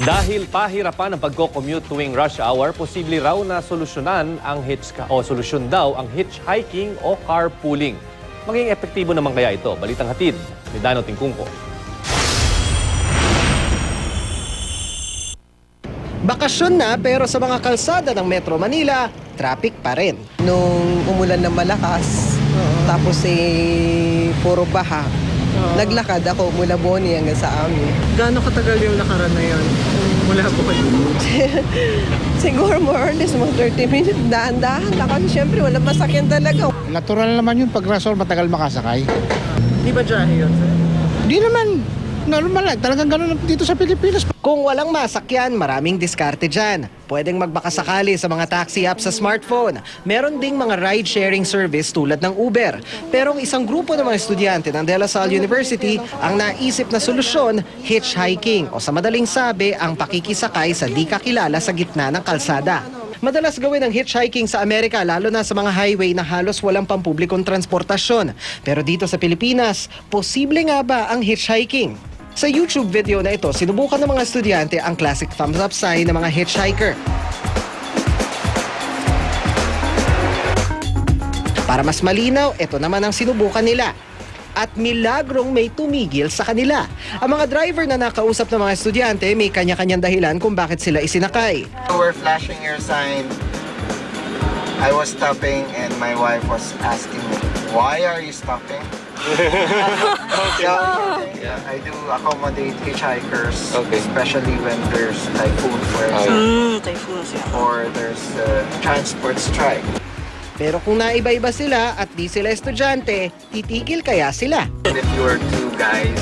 Dahil pahirapan ang pagko-commute tuwing rush hour, posible raw na solusyonan ang hitch o solusyon daw ang hitchhiking o carpooling. Maging epektibo naman kaya ito? Balitang hatid ni Dano Tingkungko. Bakasyon na pero sa mga kalsada ng Metro Manila, traffic pa rin. nung umulan ng malakas. Tapos eh, puro baha. Naglakad ako mula Boni hanggang sa amin. Gaano katagal yung lakaran na yun? Mula po kayo. Siguro more or less mga 30 minutes. Dahan-dahan na kasi syempre walang masakyan talaga. Natural naman yun pag rasol matagal makasakay. Di ba jahe yun, sir? Di naman. Normal lang. Talagang ganun dito sa Pilipinas. Kung walang masakyan, maraming diskarte dyan. Pwedeng magbakasakali sa mga taxi app sa smartphone. Meron ding mga ride-sharing service tulad ng Uber. Pero ang isang grupo ng mga estudyante ng De La Salle University ang naisip na solusyon, hitchhiking o sa madaling sabi, ang pakikisakay sa di kakilala sa gitna ng kalsada. Madalas gawin ang hitchhiking sa Amerika lalo na sa mga highway na halos walang pampublikong transportasyon. Pero dito sa Pilipinas, posible nga ba ang hitchhiking? Sa YouTube video na ito, sinubukan ng mga estudyante ang classic thumbs up sign ng mga hitchhiker. Para mas malinaw, ito naman ang sinubukan nila. At milagrong may tumigil sa kanila. Ang mga driver na nakausap ng mga estudyante may kanya-kanyang dahilan kung bakit sila isinakay. Were flashing your sign. I was stopping and my wife was asking me, why are you stopping? So, yeah, I do accommodate hitchhikers, especially when there's typhoon for example, or there's uh, transport strike. Pero kung naiba-iba sila at di sila estudyante, titigil kaya sila. If you were two guys,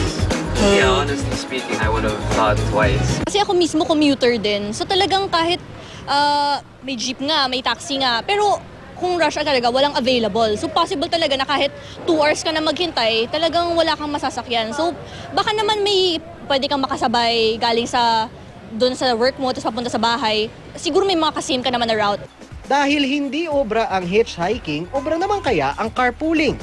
yeah, honestly speaking, I would have thought twice. Kasi ako mismo commuter din. So talagang kahit ah, may jeep nga, may taxi nga, pero kung rush hour talaga, walang available. So possible talaga na kahit 2 hours ka na maghintay, talagang wala kang masasakyan. So baka naman may pwede kang makasabay galing sa doon sa work mo, tapos papunta sa bahay. Siguro may mga kasim ka naman na route. Dahil hindi obra ang hitchhiking, obra naman kaya ang carpooling.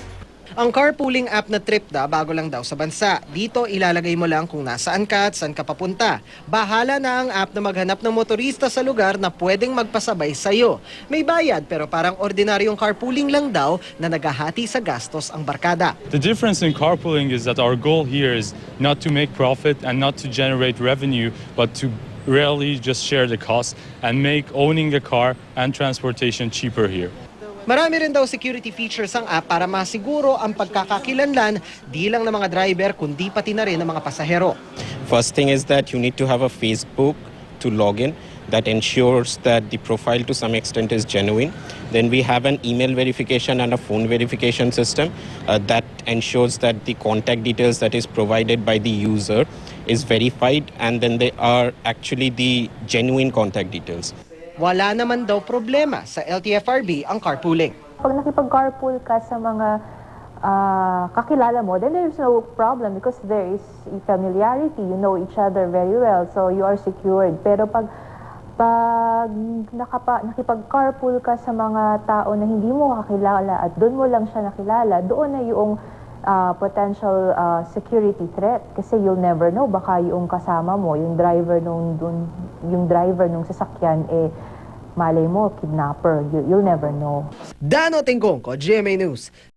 Ang carpooling app na TripDa bago lang daw sa bansa. Dito ilalagay mo lang kung nasaan ka at saan ka papunta. Bahala na ang app na maghanap ng motorista sa lugar na pwedeng magpasabay sa'yo. May bayad pero parang ordinaryong carpooling lang daw na naghahati sa gastos ang barkada. The difference in carpooling is that our goal here is not to make profit and not to generate revenue, but to really just share the cost and make owning a car and transportation cheaper here. Marami rin daw security features ang app para masiguro ang pagkakakilanlan di lang ng mga driver kundi pati na rin ng mga pasahero. First thing is that you need to have a Facebook to log in that ensures that the profile to some extent is genuine. Then we have an email verification and a phone verification system uh, that ensures that the contact details that is provided by the user is verified and then they are actually the genuine contact details. Wala naman daw problema sa LTFRB ang carpooling. Pag nakipag-carpool ka sa mga ah, kakilala mo, then there's no problem because there is familiarity. You know each other very well, so you are secured. Pero pag pag nakapa, nakipag-carpool ka sa mga tao na hindi mo kakilala at doon mo lang siya nakilala, doon na yung ah, potential ah, security threat kasi you'll never know baka yung kasama mo yung driver nung dun, yung driver nung sasakyan eh malay mo kidnapper you, you'll never know Dano Tingkong ko, GMA News.